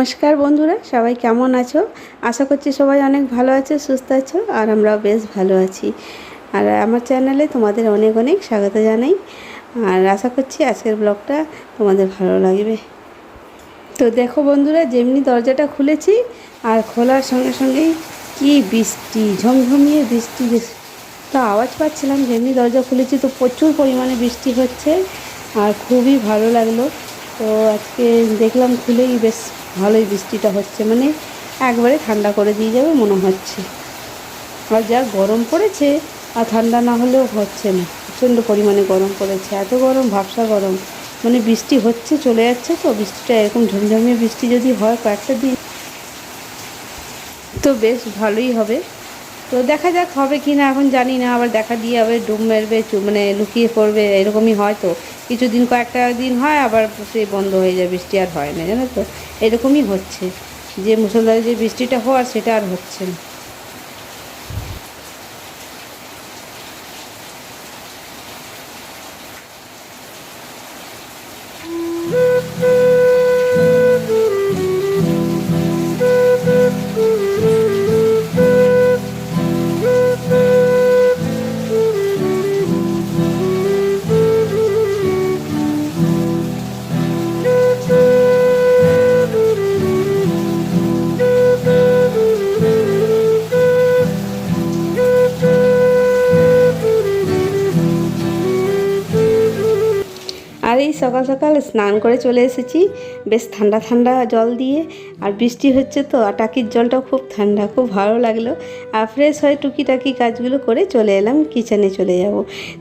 নমস্কার বন্ধুরা, সবাই কেমন আছো? আশা করছি সবাই অনেক ভালো আছে, সুস্থ আছো, আর আমরাও বেশ ভালো আছি। আর আমার চ্যানেলে তোমাদের অনেক অনেক স্বাগত জানাই। আর আশা করছি আজকের ব্লগটা তোমাদের ভালো লাগবে। তো দেখো বন্ধুরা, যেমনি দরজাটা খুলেছি, আর খোলার সঙ্গে সঙ্গেই কি বৃষ্টি, ঝমঝমিয়ে বৃষ্টি তো আওয়াজ পাচ্ছিলাম, যেমনি দরজা খুলেছি তো প্রচুর পরিমাণে বৃষ্টি হচ্ছে, আর খুবই ভালো লাগল। তো আজকে দেখলাম খুলেই বেশ ভালোই বৃষ্টিটা হচ্ছে মানে একবারে ঠান্ডা করে দিয়ে যাবে মনে হচ্ছে। আর যা গরম পড়েছে, আর ঠান্ডা না হলেও হচ্ছে না। প্রচণ্ড পরিমাণে গরম পড়েছে, এত গরম, ভাবসা গরম। মানে বৃষ্টি হচ্ছে, চলে যাচ্ছে তো, বৃষ্টিটা এরকম ঝমঝমিয়ে বৃষ্টি যদি হয় কয়েকটা দিন, তো বেশ ভালোই হবে। তো দেখা যাক হবে কি না এখন জানি না, আবার দেখা দিয়ে আবার ডুব মেরবে মানে লুকিয়ে পড়বে, এরকমই হয় তো। কিছুদিন কয়েকটা দিন হয়, আবার সে বন্ধ হয়ে যায়, বৃষ্টি আর হয় না, জানো তো? এরকমই হচ্ছে। যে মুসলধারে যে বৃষ্টিটা হওয়ার, সেটা আর হচ্ছে না। সকাল সকাল স্নান করে চলে এসেছি। বেশ ঠান্ডা ঠান্ডা জল দিয়ে। আর বৃষ্টি হচ্ছে তো, আর টাকির জলটাও খুব ঠান্ডা, খুব ভালো লাগল। আর ফ্রেশ হয়ে টুকিটাকি কাজগুলো করে চলে এলাম কিচেনে চলে যাব।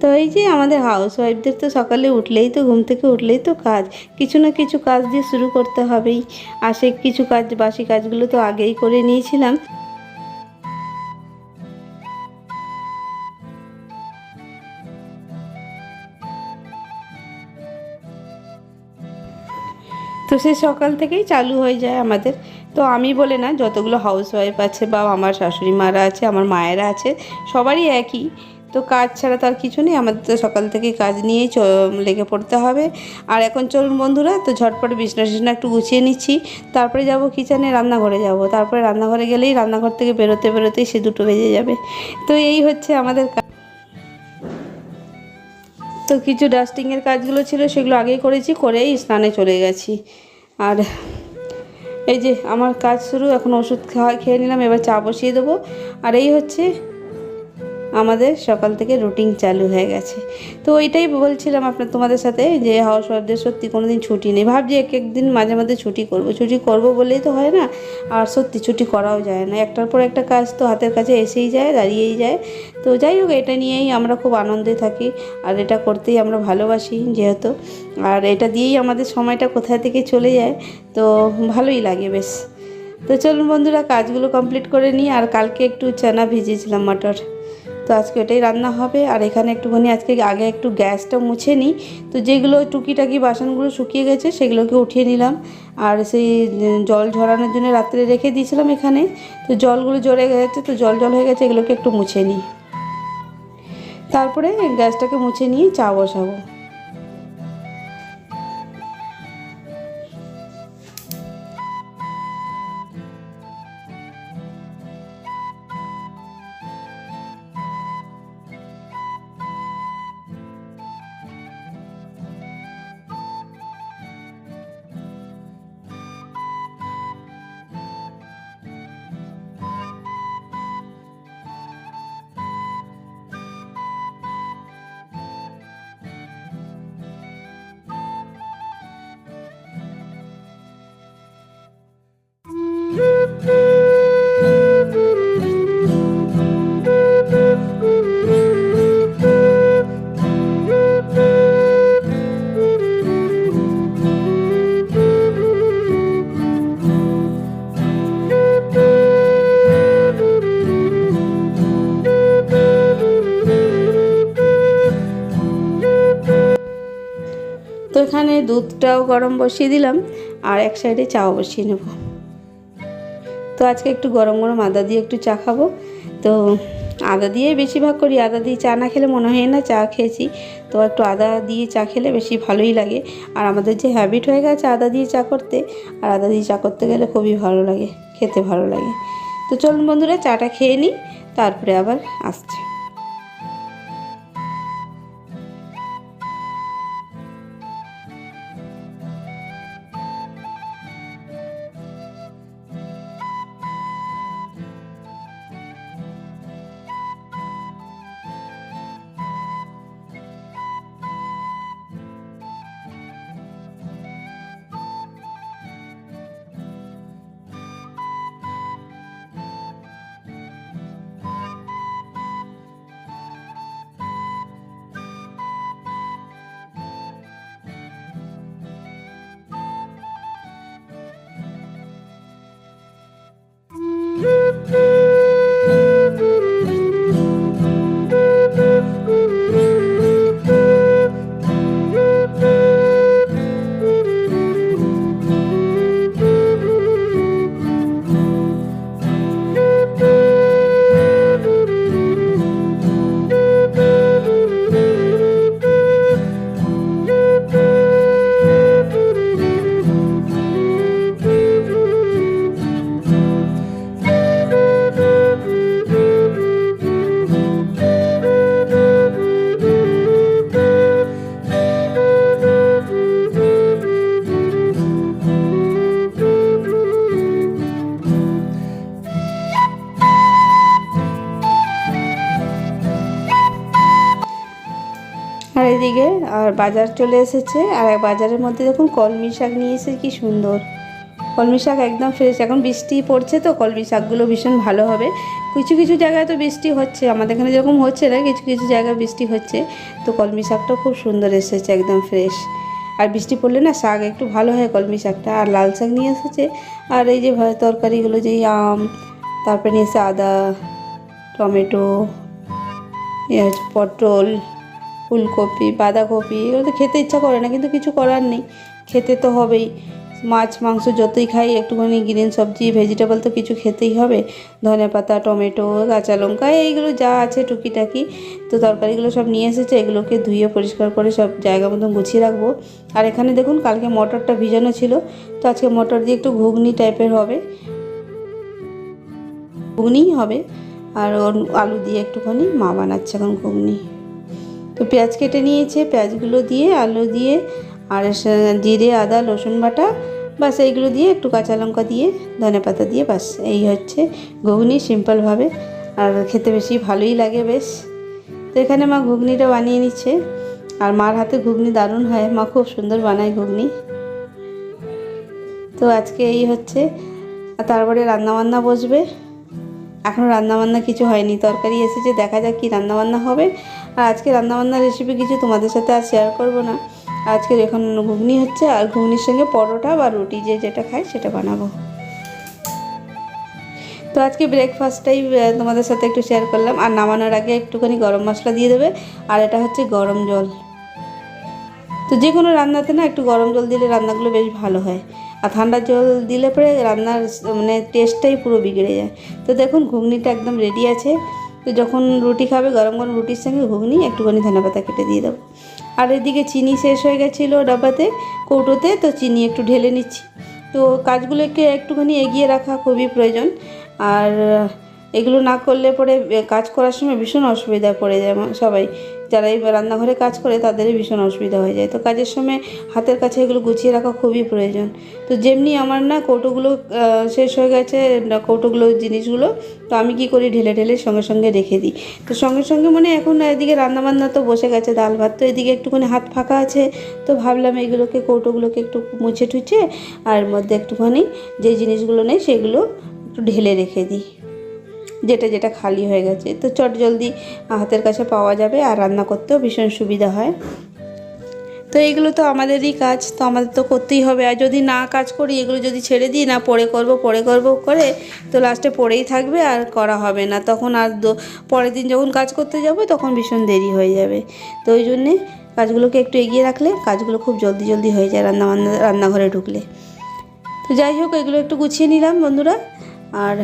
তো এই যে আমাদের হাউস ওয়াইফদের তো সকালে উঠলেই তো, ঘুম থেকে উঠলেই তো কাজ। কিছু না কিছু কাজ দিয়ে শুরু করতে হবেই। আর সেই কিছু কাজ, বাসি কাজগুলো তো আগেই করে নিয়েছিলাম। তো সে সকাল থেকেই চালু হয়ে যায় আমাদের। তো আমি বলে না, যতগুলো হাউস ওয়াইফ আছে বা আমার শাশুড়ি মারা আছে, আমার মায়েরা আছে, সবারই একই। তো কাজ ছাড়া তো আর কিছু নেই, আমাদের তো সকাল থেকে কাজ নিয়েই লেগে পড়তে হবে। আর এখন চলুন বন্ধুরা, তো ঝটপট বিছনা টিছনা একটু গুছিয়ে নিচ্ছি। তারপরে যাব কিচেনে রান্নাঘরে যাব। তারপরে রান্নাঘরে গেলেই রান্নাঘর থেকে বেরোতে বেরোতেই সে দুটো বেজে যাবে। তো এই হচ্ছে আমাদের তো কিছু ডাস্টিংয়ের কাজগুলো ছিল, সেগুলো আগেই করেছি, করেই স্নানে চলে গেছি। আর এই যে আমার কাজ শুরু, এখন ওষুধ খাওয়া খেয়ে নিলাম, এবার চা বসিয়ে দেবো। আর এই হচ্ছে আমাদের সকাল থেকে রুটিন চালু হয়ে গেছে। তো ওইটাই বলছিলাম আপনার তোমাদের সাথে যে হাউস ওয়াইফদের সত্যি কোনো দিন ছুটি নেই। ভাবছি এক এক দিন মাঝে মাঝে ছুটি করব। ছুটি করব বলেই তো হয় না, আর সত্যি ছুটি করাও যায় না। একটার পর একটা কাজ তো হাতের কাছে এসেই যায়, দাঁড়িয়েই যায়। তো যাই হোক, এটা নিয়েই আমরা খুব আনন্দে থাকি, আর এটা করতেই আমরা ভালোবাসি যেহেতু। আর এটা দিয়েই আমাদের সময়টা কোথা থেকে চলে যায়, তো ভালোই লাগে বেশ। তো চলুন বন্ধুরা, কাজগুলো কমপ্লিট করে নিই, আর কালকে একটু চানা ভিজিয়েছিলাম মটর। তো আজকে ওটাই রান্না হবে। আর এখানে একটুখানি আজকে আগে একটু গ্যাসটা মুছে নিই। তো যেগুলো টুকিটাকি বাসনগুলো শুকিয়ে গেছে সেগুলোকে উঠিয়ে নিলাম। আর সেই জল ঝরানোর জন্য রাত্রে রেখে দিয়েছিলাম এখানে। তো জলগুলো জড়ে গেছে, তো জল জল হয়ে গেছে, এগুলোকে একটু মুছে নিই। তারপরে গ্যাসটাকে মুছে নিয়ে চা বসাবো। দুধটাও গরম বসিয়ে দিলাম আর এক সাইডে চাও বসিয়ে নেব। তো আজকে একটু গরম গরম আদা দিয়ে একটু চা খাব। তো আদা দিয়ে বেশিরভাগ করি, আদা দিয়ে চা না খেলে মনে হয় না, চা খেয়েছি। তো একটু আদা দিয়ে চা খেলে বেশি ভালোই লাগে। আর আমাদের যে হ্যাবিট হয়ে গেছে আদা দিয়ে চা করতে, আর আদা দিয়ে চা করতে গেলে খুবই ভালো লাগে, খেতে ভালো লাগে। তো চলুন বন্ধুরা, চাটা খেয়ে নিই, তারপরে আবার আসছে। আর বাজার চলে এসেছে আর বাজারের মধ্যে দেখুন কলমি শাক নিয়ে এসে কি সুন্দর। কলমি শাক একদম ফ্রেশ এখন বৃষ্টি পড়ছে তো কলমি শাকগুলো ভীষণ ভালো হবে। কিছু কিছু জায়গায় তো বৃষ্টি হচ্ছে, আমাদের এখানে যেরকম হচ্ছে না, কিছু কিছু জায়গায় বৃষ্টি হচ্ছে। তো কলমি শাকটা খুব সুন্দর এসেছে, একদম ফ্রেশ আর বৃষ্টি পড়লে না শাক একটু ভালো হয় কলমি শাকটা। আর লাল শাক নিয়ে এসেছে, আর এই যে তরকারিগুলো যেই আম, তারপরে নিয়ে এসে আদা, টমেটো পটল। ফুলকপি, বাঁধাকপি এগুলো তো খেতে ইচ্ছা করে না, কিন্তু কিছু করার নেই। খেতে তো হবেই। মাছ, মাংস যতই খাই, একটুখানি গ্রিন সবজি, ভেজিটেবল তো কিছু খেতেই হবে। ধনে পাতা, টমেটো, কাঁচা লঙ্কা, এইগুলো যা আছে টুকিটাকি, তো তরকারিগুলো সব নিয়ে এসেছে, এগুলোকে ধুয়ে পরিষ্কার করে সব জায়গা মতন গুছিয়ে রাখব। আর এখানে দেখুন, কালকে মটরটা ভিজানো ছিল, তো আজকে মটর দিয়ে একটু ঘুগনি টাইপের হবে। ঘুগনিই হবে, আর ওর আলু দিয়ে একটুখানি মা বানাচ্ছে এখন ঘুগনি। তো পেঁয়াজ কেটে নিয়েছে, পেঁয়াজগুলো দিয়ে, আলু দিয়ে, আর জিরে, আদা, রসুন বাটা, বাস এইগুলো দিয়ে একটু কাঁচা লঙ্কা দিয়ে, ধনে পাতা দিয়ে বাস এই হচ্ছে ঘুগনি সিম্পলভাবে আর খেতে বেশি ভালোই লাগে বেশ। তো এখানে মা ঘুগনিটা বানিয়ে নিচ্ছে, আর মার হাতে ঘুগনি দারুণ হয়, মা খুব সুন্দর বানায় ঘুগনি। তো আজকে এই হচ্ছে তারপরে রান্নাবান্না বসবে। এখনও রান্নাবান্না কিছু হয়নি, তরকারি এসেছে, দেখা যাক কী রান্নাবান্না হবে। আর আজকে রান্নাবান্নার রেসিপি কিছু তোমাদের সাথে আর শেয়ার করব না। আজকের এখন ঘুগনি হচ্ছে, আর ঘুগনির সঙ্গে পরোটা বা রুটি যে যেটা খায় সেটা বানাবো। তো আজকে ব্রেকফাস্টটাই তোমাদের সাথে একটু শেয়ার করলাম। আর নামানোর আগে একটুখানি গরম মশলা দিয়ে দেবে, আর এটা হচ্ছে গরম জল। তো যে কোনো রান্নাতে না, একটু গরম জল দিলে রান্নাগুলো বেশ ভালো হয়। আর ঠান্ডা জল দিলে পরে রান্নার মানে টেস্টটাই পুরো বিগড়ে যায়। তো দেখুন, ঘুগনিটা একদম রেডি আছে। তো যখন রুটি খাবে, গরম গরম রুটির সঙ্গে ঘুগনি, একটুখানি ধনেপাতা কেটে দিয়ে দেবো। আর এদিকে চিনি শেষ হয়ে গেছিল ডাব্বাতে কৌটোতে, তো চিনি একটু ঢেলে নিচ্ছি। তো কাজগুলোকে একটুখানি এগিয়ে রাখা খুবই প্রয়োজন। আর এগুলো না করলে পরে কাজ করার সময় ভীষণ অসুবিধা পড়ে যায় সবাই। যারা এই রান্নাঘরে কাজ করে তাদেরই ভীষণ অসুবিধা হয়ে যায়। তো কাজের সময় হাতের কাছে এগুলো গুছিয়ে রাখা খুবই প্রয়োজন। তো যেমনি আমার না কৌটোগুলো শেষ হয়ে গেছে কৌটোগুলো, জিনিসগুলো, তো আমি কি করি ঢেলে ঢেলে সঙ্গে সঙ্গে রেখে দিই। তো সঙ্গে সঙ্গে মানে এখন এদিকে রান্নাবান্না তো বসে গেছে, ডাল ভাত তো এদিকে একটুখানি হাত ফাঁকা আছে। তো ভাবলাম এগুলোকে, কৌটোগুলোকে একটু মুছে টুছে, আর মধ্যে একটুখানি যে জিনিসগুলো নেই সেগুলো একটু ঢেলে রেখে দিই। যেটা যেটা খালি হয়ে গেছে। তো চট জলদি হাতের কাছে পাওয়া যাবে আর রান্না করতেও ভীষণ সুবিধা হয়। তো এগুলো তো আমাদেরই কাজ, তো আমাদের তো করতেই হবে। আর যদি না কাজ করি, এগুলো যদি ছেড়ে দিই, না পরে করব পরে করব করে, তো লাস্টে পড়েই থাকবে আর করা হবে না। তখন আর পরের দিন যখন কাজ করতে যাব, তখন ভীষণ দেরি হয়ে যাবে। তো ওই জন্যে কাজগুলোকে একটু এগিয়ে রাখলে কাজগুলো খুব জলদি জলদি হয়ে যায় রান্না বান্না, রান্নাঘরে ঢুকলে। তো যাই হোক, এগুলো একটু গুছিয়ে নিলাম বন্ধুরা। আর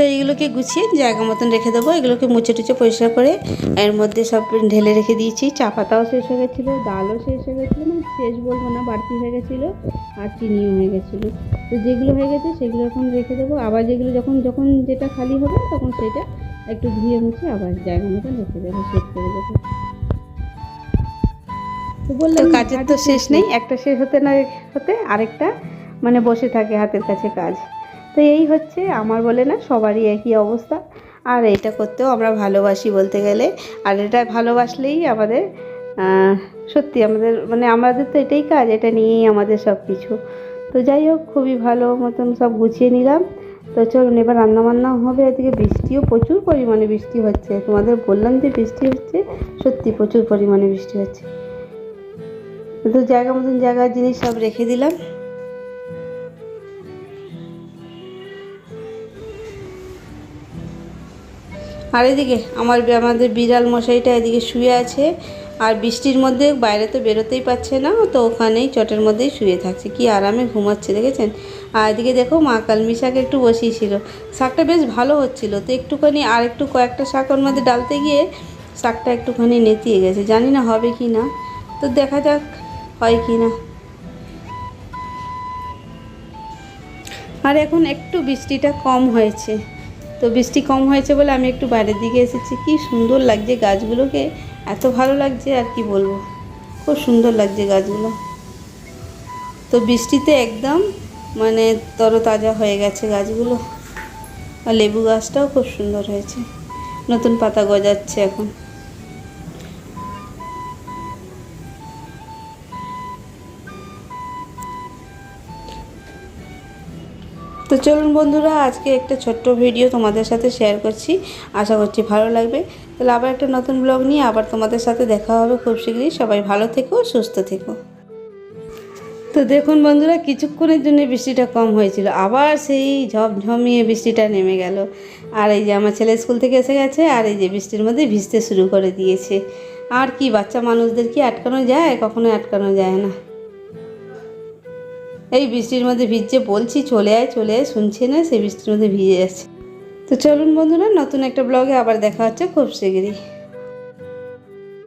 তো এইগুলোকে গুছিয়ে জায়গা মতন রেখে দেবো। এগুলোকে মুছে টুচে পরিষ্কার করে এর মধ্যে সব ঢেলে রেখে দিয়েছি। চা পাতাও শেষ হয়ে গেছিল ডালও শেষ হয়ে গেছিল মানে শেষ বলব না বাড়তি হয়ে গেছিল আর চিনিও হয়ে গেছিল। তো যেগুলো হয়ে গেছে সেগুলো এখন রেখে দেবো। আবার যেগুলো যখন যখন যেটা খালি হবে তখন সেটা একটু ধুয়ে মুছে আবার জায়গা মতন রেখে দেবো সেট করে দেবো। তো বললাম কাজের তো শেষ নেই। একটা শেষ হতে না হতে আরেকটা মানে বসে থাকে হাতের কাছে কাজ। তো এই হচ্ছে, আমার বলে না, সবারই একই অবস্থা। আর এটা করতেও আমরা ভালোবাসি বলতে গেলে। আর এটা ভালোবাসলেই আমাদের সত্যি আমাদের মানে আমাদের তো এটাই কাজ, এটা নিয়েই আমাদের সব কিছু তো যাই হোক, খুবই ভালো মতন সব গুছিয়ে নিলাম। তো চলুন, এবার রান্নাবান্না হবে। এদিকে বৃষ্টিও প্রচুর পরিমাণে বৃষ্টি হচ্ছে। তোমাদের বললাম যে বৃষ্টি হচ্ছে, সত্যি প্রচুর পরিমাণে বৃষ্টি হচ্ছে। তো জায়গা মতন জায়গার জিনিস সব রেখে দিলাম। আর এদিকে আমার আমাদের বিড়াল মশাইটা এদিকে শুয়ে আছে। আর বৃষ্টির মধ্যে বাইরে তো বেরোতেই পারছে না, তো ওখানেই চটের মধ্যেই শুয়ে থাকছে। কি আরামে ঘুমাচ্ছে, দেখেছেন? আর এদিকে দেখো মা কালমি শাক একটু বসিয়েছিল। শাকটা বেশ ভালো হচ্ছিল। তো একটুখানি আর একটু কয়েকটা শাক ওর মধ্যে ডালতে গিয়ে শাকটা একটুখানি নেতিয়ে গেছে। জানি না হবে কি না। তো দেখা যাক হয় কি না। আর এখন একটু বৃষ্টিটা কম হয়েছে। তো বৃষ্টি কম হয়েছে বলে আমি একটু বাইরের দিকে এসেছি। কি সুন্দর লাগছে গাছগুলোকে। এত ভালো লাগছে, আর কি বলব? খুব সুন্দর লাগছে গাছগুলো। তো বৃষ্টিতে একদম মানে তরতাজা হয়ে গেছে গাছগুলো। আর লেবু গাছটাও খুব সুন্দর হয়েছে। নতুন পাতা গজাচ্ছে এখন। তো চলুন বন্ধুরা, আজকে একটা ছোট্ট ভিডিও তোমাদের সাথে শেয়ার করছি। আশা করছি ভালো লাগবে। তাহলে আবার একটা নতুন ব্লগ নিয়ে আবার তোমাদের সাথে দেখা হবে খুব শীঘ্রই। সবাই ভালো থেকো, সুস্থ থেকো। তো দেখুন বন্ধুরা, কিছুক্ষণের জন্য বৃষ্টিটা কম হয়েছিল। আবার সেই ঝমঝমিয়ে বৃষ্টিটা নেমে গেল। আর এই যে আমার ছেলে স্কুল থেকে এসে গেছে, আর এই যে বৃষ্টির মধ্যে ভিজতে শুরু করে দিয়েছে। আর কি, বাচ্চা মানুষদের কি আটকানো যায়? কখনো আটকানো যায় না। এই বৃষ্টির মধ্যে ভিজছে, বলছি চলে আয় চলে আয়, শুনছে না, সেই বৃষ্টির মধ্যে ভিজে যাচ্ছে। তো চলুন বন্ধুরা, নতুন একটা ব্লগে আবার দেখা হচ্ছে খুব শীঘ্রই